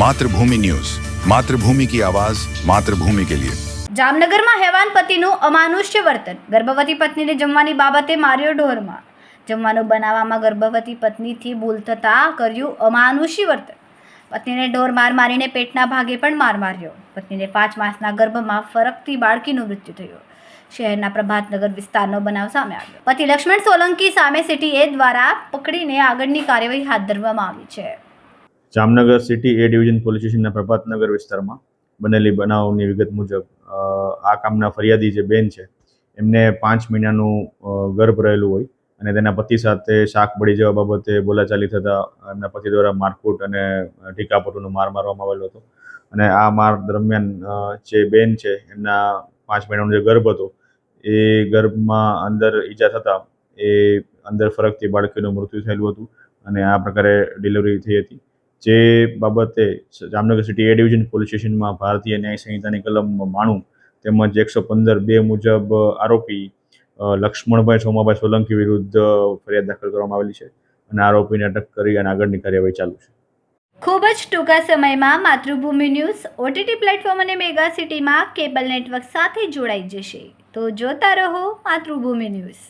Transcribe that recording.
Mathrubhumi news. Mathrubhumi કી આવાજ, માતૃભૂમિ કે લિયે. જામનગરમાં હેવાન પતિનું અમાનુષ્ય વર્તન. ગર્ભવતી પત્નીને જમવાની બાબતે માર્યો ઢોરમાં. જમવાનું બનાવવામાં ગર્ભવતી પત્નીથી ભૂલ થતાં કર્યું અમાનુષ્ય વર્તન. પત્નીને ઢોર માર મારીને પેટના ભાગે પણ માર માર્યો. પત્નીને પાંચ માસના ગર્ભમાં ફરકતી બાળકીનું મૃત્યુ થયું. શહેરના પ્રભાતનગર વિસ્તારનો બનાવ સામે આવ્યો. પતિ લક્ષ્મણ સોલંકી સામે સિટી એ દ્વારા પકડીને આગળની કાર્યવાહી હાથ ધરવામાં આવી છે. Jamnagar city A division police સ્ટેશનના પ્રભાતનગર વિસ્તારમાં બનેલી બનાવની વિગત મુજબ આ કામના ફરિયાદી જે બેન છે, એમને પાંચ મહિનાનું ગર્ભ રહેલું હોય અને તેના પતિ સાથે શાક બળી જવા બાબતે બોલાચાલી થતાં એમના પતિ દ્વારા મારકૂટ અને ટીકાપટુનો માર મારવામાં આવેલો હતો. અને આ માર દરમિયાન જે બેન છે, એમના પાંચ મહિનાનો જે ગર્ભ હતો, એ ગર્ભમાં અંદર ઈજા થતાં એ અંદર ફરકથી બાળકીનું મૃત્યુ થયેલું હતું અને આ પ્રકારે ડિલિવરી થઈ હતી. જે બાબતે Jamnagar city A division police સ્ટેશનમાં ભારતીય ન્યાય સંહિતાની કલમ માણું તેમજ એકસો પંદર બે મુજબ આરોપી લક્ષ્મણભાઈ સોમાભાઈ સોલંકી વિરુદ્ધ ફરિયાદ દાખલ કરવામાં આવેલી છે અને આરોપીને અટક કરી અને આગળની કાર્યવાહી ચાલુ છે. ખૂબ જ ટૂંકા સમયમાં માતૃભૂમિ ન્યૂઝ ઓટીટી પ્લેટફોર્મ અને મેગા સિટીમાં કેબલ નેટવર્ક સાથે જોડાઈ જશે. તો જોતા રહો માતૃભૂમિ ન્યૂઝ.